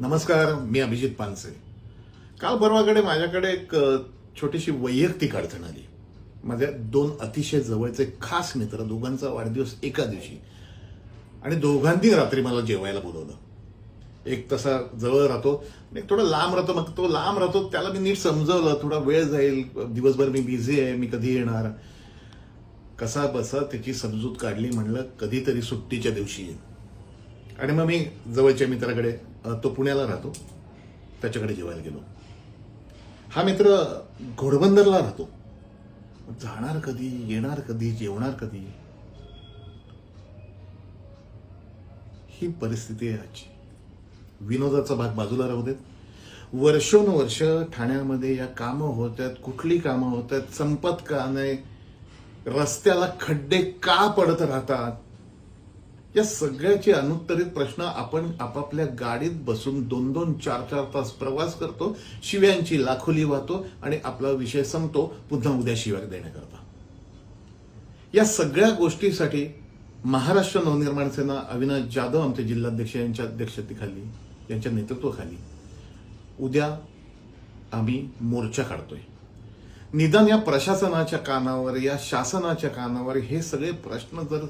नमस्कार मी अभिजित पानसे. काल परवाकडे माझ्याकडे एक छोटीशी वैयक्तिक अडचण आली. माझ्या दोन अतिशय जवळचे खास मित्र दोघांचा वाढदिवस एका दिवशी. आणि दोघांनी रात्री मला जेवायला बोलवलं. एक तसा जवळ राहतो आणि एक थोडा लांब राहतो. मग तो लांब राहतो त्याला मी नीट समजवलं. थोडा वेळ जाईल दिवसभर मी बिझी आहे मी कधी येणार? कसा बसा त्याची समजूत काढली म्हणलं कधीतरी सुट्टीच्या दिवशी येईल आणि मग मी जवळच्या मित्राकडे तो पुण्याला राहतो. त्याच्याकडे जेवायला गेलो. हा मित्र घोडबंदरला राहतो. जाणार कधी येणार कधी जेवणार कधी? ही परिस्थिती आहे आजची. विनोदाचा भाग बाजूला राहू देत. वर्षोनुवर्ष ठाण्यामध्ये या कामं होत आहेत कुठली कामं होत आहेत संपत का नाही रस्त्याला खड्डे का पडत राहतात? या सगळ्याचे अनुत्तरित प्रश्न आपण आपापल्या गाडीत बसून दोन दोन चार चार तास प्रवास करतो शिव्यांची लाखोली वाहतो आणि आपला विषय संपतो. पुन्हा उद्या शिव्या देण्याकरता. या सगळ्या गोष्टीसाठी महाराष्ट्र नवनिर्माण सेना अविनाश जाधव आमचे जिल्हाध्यक्ष यांच्या अध्यक्षतेखाली यांच्या नेतृत्वाखाली उद्या आम्ही मोर्चा काढतोय. निदान या प्रशासनाच्या कानावर या शासनाच्या कानावर हे सगळे प्रश्न जर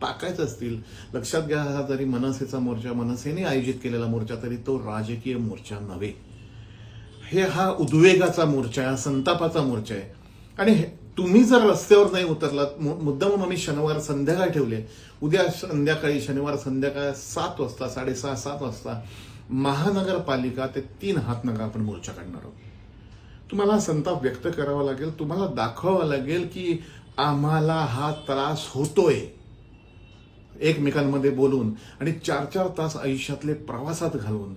टाकायचं असतील. लक्षात घ्या हा जरी मनसेचा मोर्चा मनसेने आयोजित केलेला मोर्चा तरी तो राजकीय मोर्चा नव्हे. हे हा उद्वेगाचा मोर्चा आहे संतापाचा मोर्चा आहे. आणि हे- तुम्ही जर रस्त्यावर नाही उतरलात मु- मुद्दामून आम्ही शनिवार संध्याकाळी ठेवले. उद्या संध्याकाळी शनिवार संध्याकाळ सात वाजता साडेसहा सात वाजता महानगरपालिका ते तीन हातनगा आपण मोर्चा काढणार आहोत. तुम्हाला संताप व्यक्त करावा लागेल तुम्हाला दाखवावं लागेल की आम्हाला हा त्रास होतोय. एकमेकांमध्ये बोलून आणि चार चार तास आयुष्यातले प्रवासात घालवून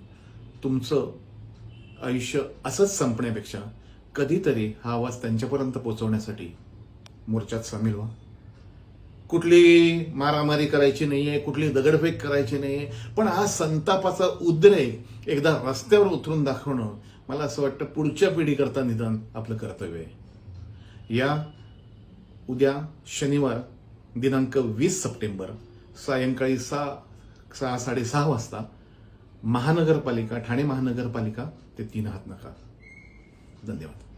तुमचं आयुष्य असंच संपण्यापेक्षा कधीतरी हा आवाज त्यांच्यापर्यंत पोचवण्यासाठी मोर्चात सामील व्हा. कुठली मारामारी करायची नाही आहे कुठली दगडफेक करायची नाही आहे पण हा संतापाचा उद्रेक एकदा रस्त्यावर उतरून दाखवणं मला असं वाटतं पुढच्या पिढीकरता निदान आपलं कर्तव्य आहे. या उद्या शनिवार दिनांक वीस सप्टेंबर सायंकाळी सहा सहा साडेसहा वाजता महानगरपालिका ठाणे महानगरपालिका ते तीन हात नका धन्यवाद.